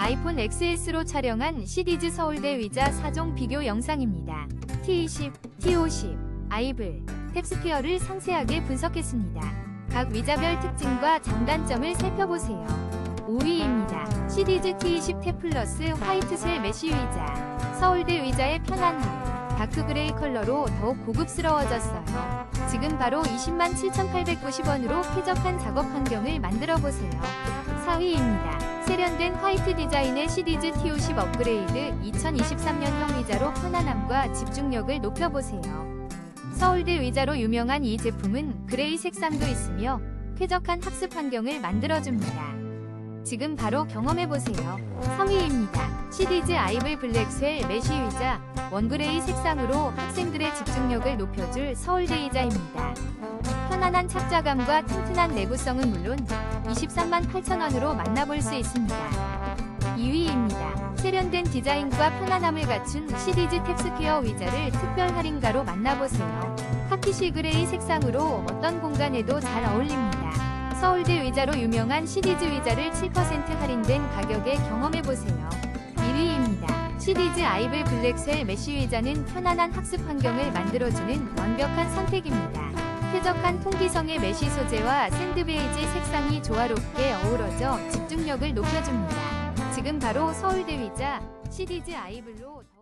아이폰 XS로 촬영한 시리즈 서울대 의자 4종 비교 영상입니다. T20, T50, 아이블, 탭스피어를 상세하게 분석했습니다. 각 의자별 특징과 장단점을 살펴보세요. 5위입니다. 시리즈 T20 탭 플러스 화이트 셀 메쉬 의자. 서울대 의자의 편안함. 다크그레이 컬러로 더욱 고급스러워졌어요. 지금 바로 20만 7,890원으로 쾌적한 작업 환경을 만들어 보세요. 4위입니다. 세련된 화이트 디자인의 시리즈 T50 업그레이드 2023년형 의자로 편안함과 집중력을 높여보세요. 서울대 의자로 유명한 이 제품은 그레이 색상도 있으며 쾌적한 학습 환경을 만들어줍니다. 지금 바로 경험해보세요. 3위입니다. 시리즈 아이블 블랙쉘 메쉬 의자 원그레이 색상으로 학생들의 집중력을 높여줄 서울대 의자입니다. 편안한 착자감과 튼튼한 내구성은 물론 23만 8천원으로 만나볼 수 있습니다. 2위입니다. 세련된 디자인과 편안함을 갖춘 시리즈 탭스퀘어 의자를 특별 할인가로 만나보세요. 카키시 그레이 색상으로 어떤 공간에도 잘 어울립니다. 서울대 의자로 유명한 시리즈 의자를 7% 할인된 가격에 경험해보세요. 1위입니다. 시리즈 아이블 블랙쉘 메쉬 의자는 편안한 학습 환경을 만들어주는 완벽한 선택입니다. 쾌적한 통기성의 메쉬 소재와 샌드베이지 색상이 조화롭게 어우러져 집중력을 높여줍니다. 지금 바로 서울대 의자 시리즈 아이블로 더...